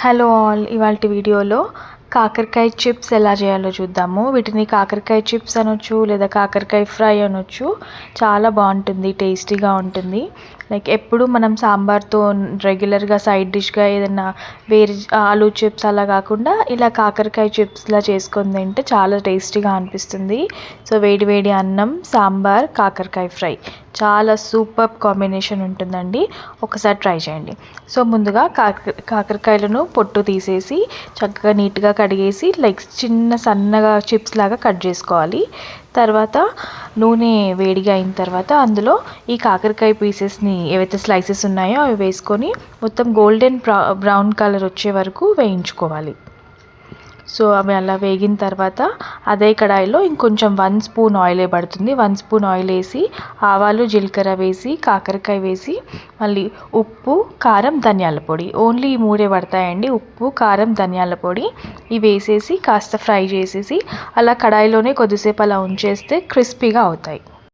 Hello all ఇవాళ వీడియోలో కాకరకాయ చిప్స్ ఎలా చేయాలో చూద్దాము. వీటిని కాకరకాయ చిప్స్ అనొచ్చు లేదా కాకరకాయ ఫ్రై అనొచ్చు. చాలా బాగుంటుంది టేస్టీగా ఉంటుంది. లైక్ ఎప్పుడు మనం సాంబార్తో రెగ్యులర్గా సైడ్ డిష్గా ఏదైనా వేరే ఆలూ చిప్స్ అలా కాకుండా ఇలా కాకరకాయ చిప్స్లా చేసుకొని తింటే చాలా టేస్టీగా అనిపిస్తుంది. సో వేడి వేడి అన్నం సాంబార్ కాకరకాయ ఫ్రై. చాలా సూపర్ కాంబినేషన్ ఉంటుందండి. ఒకసారి ట్రై చేయండి. సో ముందుగా కాకర కాకరకాయలను పొట్టు తీసేసి చక్కగా నీట్గా కడిగేసి లైక్ చిన్న సన్నగా చిప్స్ లాగా కట్ చేసుకోవాలి. తర్వాత నూనె వేడిగా అయిన తర్వాత అందులో ఈ కాకరకాయ పీసెస్ని ఏవైతే స్లైసెస్ ఉన్నాయో అవి వేసుకొని మొత్తం గోల్డెన్ బ్రౌన్ కలర్ వచ్చే వరకు వేయించుకోవాలి. సో అవి అలా వేగిన తర్వాత అదే కడాయిలో ఇంకొంచెం వన్ స్పూన్ ఆయిల్ పడుతుంది. వన్ స్పూన్ ఆయిల్ వేసి ఆవాలు జీలకర్ర వేసి కాకరకాయ వేసి మళ్ళీ ఉప్పు కారం ధనియాల పొడి. ఓన్లీ ఈ మూడే పడతాయండి. ఉప్పు కారం ధనియాల పొడి. ఇవి వేసేసి కాస్త ఫ్రై చేసేసి అలా కడాయిలోనే కొద్దిసేపు అలా ఉంచేస్తే క్రిస్పీగా అవుతాయి.